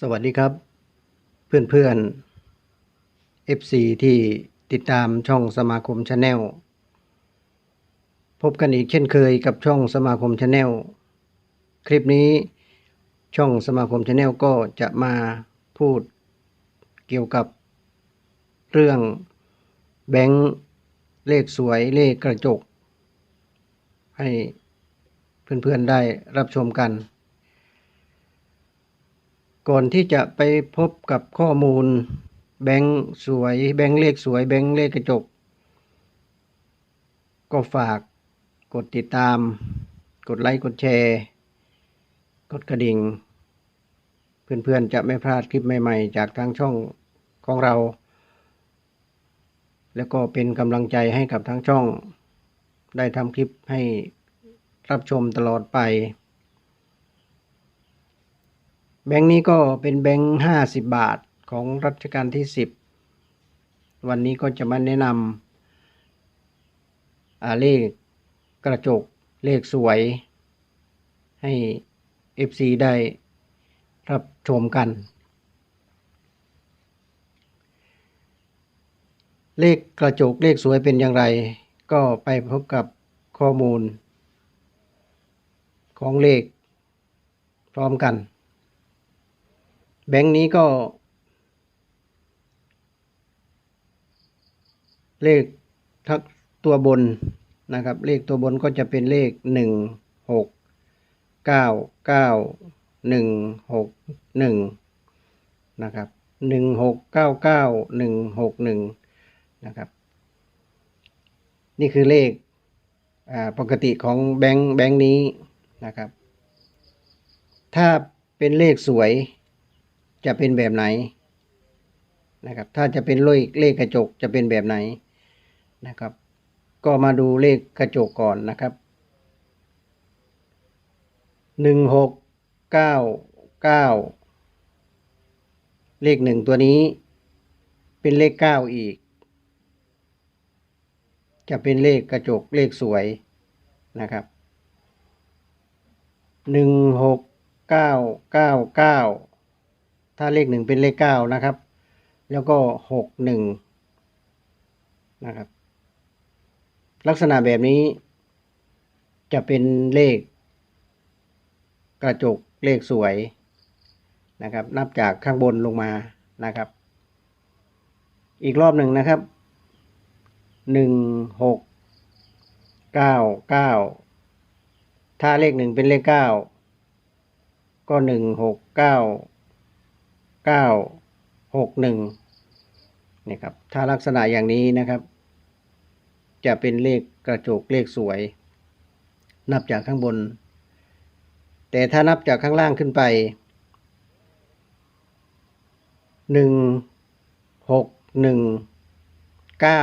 สวัสดีครับ เพื่อนเพื่อน FC ที่ติดตามช่องสมาคมชาแนลพบกันอีกเช่นเคยกับช่องสมาคมชาแนลคลิปนี้ช่องสมาคมชาแนลก็จะมาพูดเกี่ยวกับเรื่องแบงค์เลขสวยเลขกระจก ให้เพื่อนๆได้รับชมกัน ก่อนที่จะไปพบกับข้อมูล แบงค์สวย แบงค์เลขสวย แบงค์เลขกระจก ก็ฝากกดติดตาม กดไลค์ กดแชร์ กดกระดิ่ง เพื่อนๆ จะไม่พลาดคลิปใหม่ๆ จากทางช่องของเรา แล้วก็เป็นกำลังใจให้กับทางช่อง ได้ทำคลิปให้รับชมตลอดไป แบงค์นี้ก็เป็นแบงค์ห้าสิบบาทของรัชกาลที่สิบวันนี้ก็จะมาแนะนำเลขกระจกเลขสวย ให้ FC ได้รับชมกัน เลขกระจกเลขสวยเป็นอย่างไร ก็ไปพบกับข้อมูล ของเลขพร้อมกัน แบงค์นี้ก็ เลขทักตัวบนนะครับ เลขตัวบนก็จะเป็นเลขหนึ่งหกเก้าเก้าหนึ่งหกหนึ่งนะครับหนึ่งหกเก้าเก้าหนึ่งหกหนึ่งนะครับ นี่คือเลขปกติของแบงค์แบงค์นี้นะครับ ถ้าเป็นเลขสวย จะเป็นแบบไหนนะครับ ถ้าจะเป็นเลขเลขกระจกจะเป็นแบบไหนนะครับ ก็มาดูเลขกระจกก่อนนะครับหนึ่งหกเก้าเก้าเลขหนึ่งตัวนี้ เป็นเลขเก้าอีก จะเป็นเลขกระจกเลขสวยนะครับหนึ่งหกเก้าเก้าเก้า ถ้าเลขหนึ่งเป็นเลขเก้านะครับ แล้วก็หกหนึ่งนะครับ ลักษณะแบบนี้ จะเป็นเลข กระจกเลขสวยนะครับ นับจากข้างบนลงมานะครับ อีกรอบหนึ่งนะครับหนึ่งหกเก้าเก้าถ้าเลขหนึ่งเป็นเลขเก้าก็หนึ่งหกเก้า เก้าหกหนึ่งนี่ครับถ้าลักษณะอย่างนี้นะครับ จะเป็นเลขกระจกเลขสวย นับจากข้างบน แต่ถ้านับจากข้างล่างขึ้นไปหนึ่งหกหนึ่งเก้า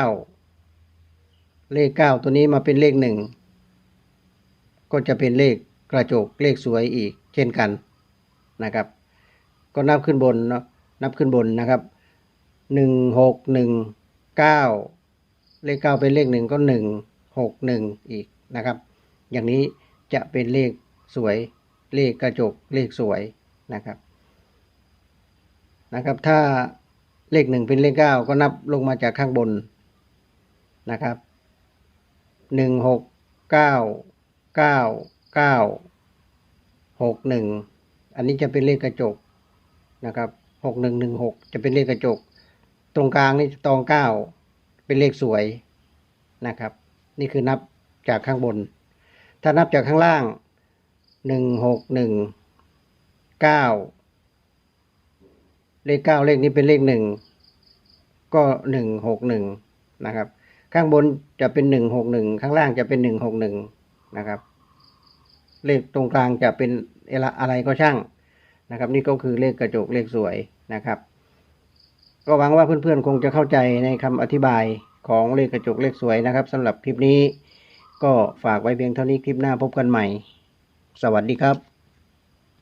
เลขเก้าตัวนี้มาเป็นเลขหนึ่งก็จะเป็นเลขกระจกเลขสวยอีกเช่นกันนะครับ ก็นับขึ้นบนเนาะนับขึ้นบนนะครับหนึ่งหกหนึ่งเก้าเลขเก้าเป็นเลขหนึ่งก็หนึ่งหกหนึ่งอีกนะครับ อย่างนี้จะเป็นเลขสวยเลขกระจกเลขสวยนะครับนะครับ ถ้าเลขหนึ่งเป็นเลขเก้าก็นับลงมาจากข้างบนนะครับหนึ่งหกเก้าเก้าเก้าหกหนึ่งอันนี้จะเป็นเลขกระจก นะครับหกหนึ่งหนึ่งหกจะเป็นเลขกระจก ตรงกลางนี่ตองเก้าเป็นเลขสวยนะครับ นี่คือนับจากข้างบน ถ้านับจากข้างล่างหนึ่งหกหนึ่งเก้าเลขเก้าเลขนี้เป็นเลขหนึ่งก็หนึ่งหกหนึ่งนะครับ ข้างบนจะเป็นหนึ่งหกหนึ่งข้างล่างจะเป็นหนึ่งหกหนึ่งนะครับ เลขตรงกลางจะเป็นอะไรก็ช่าง นะครับ นี่ก็คือเลขกระจกเลขสวยนะครับ ก็หวังว่าเพื่อนๆคงจะเข้าใจในคำอธิบายของเลขกระจกเลขสวยนะครับสำหรับคลิปนี้ ก็ฝากไว้เพียงเท่านี้คลิปหน้าพบกันใหม่ สวัสดีครับ